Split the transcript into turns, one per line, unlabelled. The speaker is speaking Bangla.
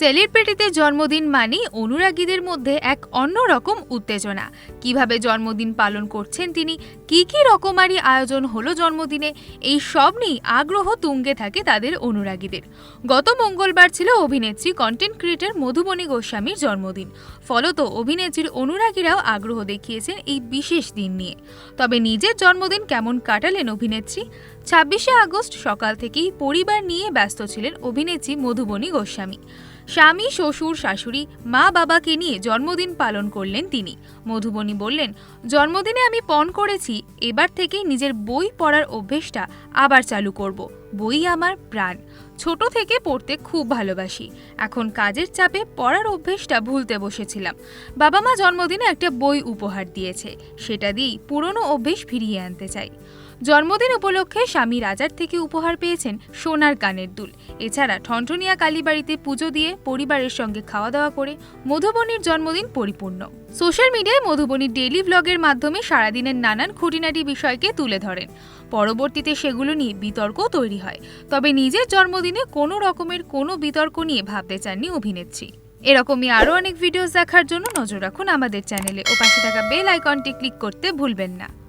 সেলিব্রিটিতে জন্মদিন মানেই অনুরাগীদের মধ্যে এক অন্যরকম উত্তেজনা। কীভাবে জন্মদিন পালন করছেন তিনি? কি কি রকমারি আয়োজন হলো জন্মদিনে? এই সব নিয়েই আগ্রহ তুঙ্গে থাকে তাদের অনুরাগীদের। গত মঙ্গলবার ছিল অভিনেত্রী কন্টেন্ট ক্রিয়েটর মধুবনী গোস্বামীর জন্মদিন। ফলত অভিনেত্রীর অনুরাগীরাও আগ্রহ দেখিয়েছেন এই বিশেষ দিন নিয়ে। তবে নিজের জন্মদিন কেমন কাটালেন অভিনেত্রী? ছাব্বিশে আগস্ট সকাল থেকেই পরিবার নিয়ে ব্যস্ত ছিলেন অভিনেত্রী মধুবনী গোস্বামী। স্বামী, শ্বশুর, শাশুড়ি, মা বাবাকে নিয়ে জন্মদিন পালন করলেন তিনি। মধুবনী বললেন, জন্মদিনে আমি পণ করেছি, এবার থেকেই নিজের বই পড়ার অভ্যেসটা আবার চালু করব। বই আমার প্রাণ। ছোট থেকে পড়তে খুব ভালোবাসি। এখন কাজের চাপে পড়ার অভ্যেসটা ভুলতে বসেছিলাম। বাবা মা জন্মদিনে একটা বই উপহার দিয়েছে। সেটা দিয়েই পুরনো অভ্যেস ফিরিয়ে আনতে চাই। জন্মদিন উপলক্ষে স্বামী রাজার থেকে উপহার পেয়েছেন সোনার কানের দুল। এছাড়া ঠনঠনিয়া কালীবাড়িতে পুজো দিয়ে পরিবারের সঙ্গে খাওয়া দাওয়া করে মধুবনীর জন্মদিন পরিপূর্ণ। সোশ্যাল মিডিয়ায় মধুবনী ডেইলি ব্লগের মাধ্যমে সারাদিনের নানান খুঁটিনাটি বিষয়কে তুলে ধরেন। পরবর্তীতে সেগুলো নিয়ে বিতর্ক তৈরি হয়। তবে নিজের জন্মদিনে কোনো রকমের কোনো বিতর্ক নিয়ে ভাবতে চাননি অভিনেত্রী। এরকমই আরও অনেক ভিডিওস দেখার জন্য নজর রাখুন আমাদের চ্যানেলে। ও পাশে থাকা বেল আইকনটি ক্লিক করতে ভুলবেন না।